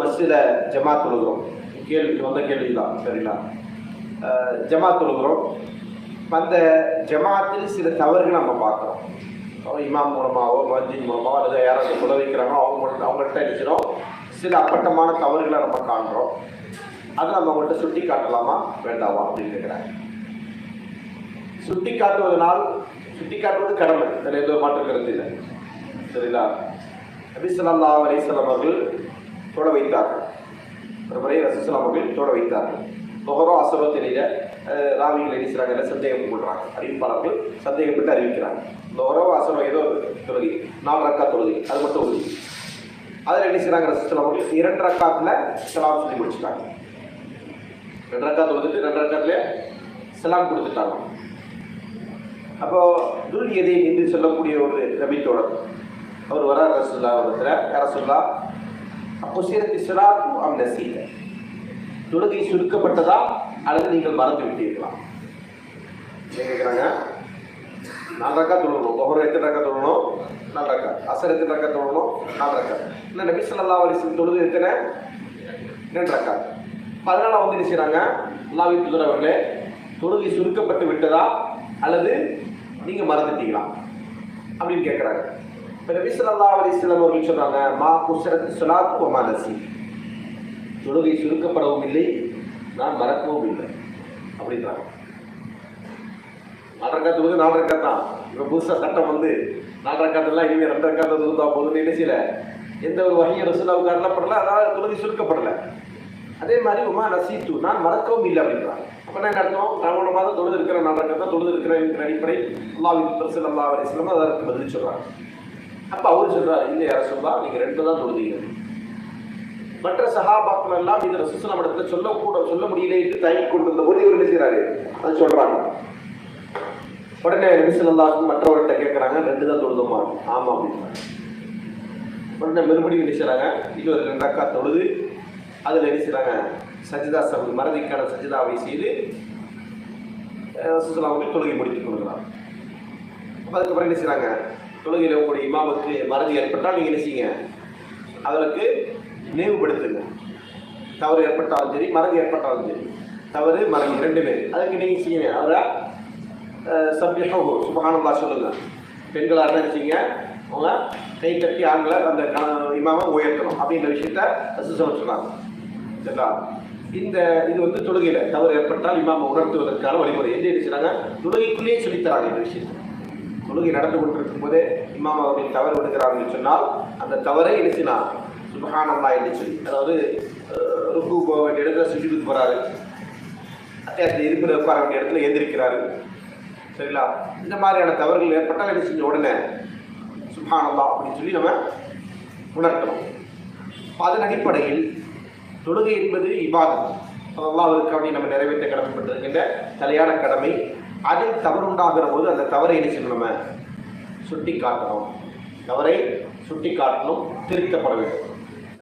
மஸ்ஜிதில் ஜமாத் தொழுகிறோம் கேள்விக்கு வந்த கேள்வி தான் சரிங்களா? ஜமா ஜமாத் தொழுகிறோம் அந்த ஜமாத்தில் சில தவறுகள் நம்ம பார்க்குறோம். இமாம் மூலமாகவோ மஸ்ஜித் மூலமாகவோ அல்லது யாராவது உதவிக்கிறாங்களோ வைக்கிறாங்களோ அவங்க மட்டும் அவங்கள்ட்ட இருக்கிறோம். சில அப்பட்டமான தவறுகளை நம்ம காண்றோம். அதை நம்ம அவங்கள்ட்ட சுட்டி காட்டலாமா வேண்டாமா அப்படின்னு கேட்குறாங்க. சுட்டி காட்டுவதனால் சுட்டி காட்டுவது கடமை. அதில் எந்த மாற்று கருத்து இல்லை. சரிங்களா? அபிசல்லா ஸல்லல்லாஹு அவர்கள் தொட வைத்தார்கள். ஒரு முறை அவர்கள் தொட வைத்தார்கள். தொகரோ அசரோ தெரியல. ராவிகள் என்ன செய்றாங்க? சந்தேகம் கொள்றாங்க. அறிவிப்பாளர்கள் சந்தேகப்பட்டு அறிவிக்கிறாங்க. தொகரோ அசரோ ஏதோ தொழுகி. நாலு ரக்கா தொழுகி. அது மட்டும் உறுதி அதில் என்ன செய்கிறாங்க ரசூலுல்லாஹ் அவர்கள் இரண்டு ரக்காத்தில் சலாம் சொல்லி முடிச்சுட்டாங்க. ரெண்டு ரக்கா தொழுதுட்டு ரெண்டு ரக்காத்துல சலாம் கொடுத்துட்டாங்க அப்போ துல் எதை என்று சொல்லக்கூடிய ஒரு நபித்தோழர் அவர் வரார் ரசுல்லா இடத்துல ரசுல்லா அப்போ சீரத்தி சிலாத்து அந்த சீதை தொழுகை சுருக்கப்பட்டதா அல்லது நீங்கள் மறந்து விட்டீர்களா? கேட்குறாங்க நாலு ரக்கா தொழணும் ஒவ்வொரு எத்தனை ரக்கா தொழணும் நாலு ரக்கா அசர் எத்தனை ரக்கா தொழணும் நாலு ரக்கா இல்லை நபி சொல்லா அலைஹி தொழுது எத்தனை? ரெண்டு ரக்கா அதனால வந்து என்ன செய்கிறாங்க அல்லாஹ்வின் வீட்டு அவர்களே தொழுகை சுருக்கப்பட்டு விட்டதா அல்லது நீங்கள் மறந்துட்டீங்களா? அப்படின்னு கேட்குறாங்க நபி ஸல்லல்லாஹு அலைஹி அவர்கள் சொல்றாங்க மா குஸ்ரத் ஸலாத்து தொழுகை சுருக்கப்படவும் இல்லை நான் மறக்கவும் இல்லை அப்படின்றாங்க. நாலு தொழுது நாலு தான். இப்போ புதுசாக சட்டம் வந்து நாலு ரக்காத்தெல்லாம் இனிமேல் ரெண்டு ரக்கா இருந்தால் போதும்னு என்ன எந்த ஒரு வகையும் ரசூலாவுக்கு அருளப்படல அதாவது தொழுகை சுருக்கப்படலை. அதே மாதிரி உமா நசீத்து நான் மறக்கவும் இல்லை அப்படின்றாங்க. அப்போ நான் என்ன அர்த்தம்? ராவணமாக மாதம் தொழுது இருக்கிற நாலு தான் தொழுது இருக்கிற அடிப்படை அல்லாவின் பிரசல் அல்லா அலிஸ்லாம் அதற்கு பதில் சொல்கிறாங்க அப்போ அவர் சொல்றாரு இல்லை அரசுல்லா சொல்லா நீங்கள் ரெண்டு தான் தொழுதீங்க. மற்ற சகாபாக்கள் எல்லாம் இந்த ரசூசலம் இடத்துல சொல்லக்கூட சொல்ல முடியல என்று தயங்கி கொண்டு வந்த போது இவர் என்ன செய்கிறாரு அது சொல்றாங்க. உடனே நபிசல்லாக்கும் மற்றவர்கிட்ட கேட்குறாங்க ரெண்டு தான் தொழுதுமா ஆமா அப்படின்றாங்க. உடனே மறுபடியும் என்ன செய்றாங்க? இன்னொரு ரெண்டு அக்கா தொழுது அதில் என்ன செய்கிறாங்க சஜிதா சபு மறதிக்கான சஜிதாவை செய்து ரசூசலாம் தொழுகை முடித்துக் கொள்கிறார். அப்போ அதுக்கப்புறம் என்ன செய்கிறாங்க தொழுகையில் உங்களுடைய இமாமுக்கு மறதி ஏற்பட்டால் நீங்கள் என்ன செய்யுங்க? அவருக்கு நினைவுபடுத்துங்க. தவறு ஏற்பட்டாலும் சரி மறதி ஏற்பட்டாலும் சரி. தவறு மறதி ரெண்டுமே. அதுக்கு நீங்கள் செய்யுங்க? அவரை சப்யகம் சுபகானந்தா சொல்லுங்கள் பெண்களாக இருந்தால் செய்யுங்க? அவங்க கை தட்டி ஆண்களை அந்த இமாமை உயர்த்தணும் அப்படின்ற விஷயத்த ரசூசலம் சொன்னாங்க. சரிங்களா? இந்த இது வந்து தொழுகையில் தவறு ஏற்பட்டால் இமாமை உணர்த்துவதற்கான வழிமுறை. எந்த என்ன தொழுகைக்குள்ளேயே சொல்லித்தராங்க இந்த விஷயத்தை. தொழுகை நடந்து கொண்டிருக்கும் போதே இமாம் அவர்கள் தவறு விடுகிறார்கள் சொன்னால் அந்த தவறை எழுத்தினார் செய்யலாம் என்று சொல்லி. அதாவது ருக்கு போக வேண்டிய இடத்துல சுஜிதுக்கு போகிறாரு அத்தியாவசிய இருக்கிற உட்கார வேண்டிய இடத்துல எழுந்திருக்கிறாரு சரிங்களா? இந்த மாதிரியான தவறுகள் ஏற்பட்டால் என்ன செஞ்ச உடனே சுபஹானல்லா அப்படின்னு சொல்லி நம்ம உணர்த்தணும். அதன் அடிப்படையில் தொழுகை என்பது இபாதத். அல்லாஹ்விற்காக நம்ம நிறைவேற்ற கடமைப்பட்டிருக்கின்ற தலையான கடமை. அதில் தவறு உண்டாகிற போது அந்த தவறை என்ன செய்யணும் நம்ம சுட்டி காட்டணும் தவறை சுட்டி காட்டணும் திருத்தப்பட வேண்டும்.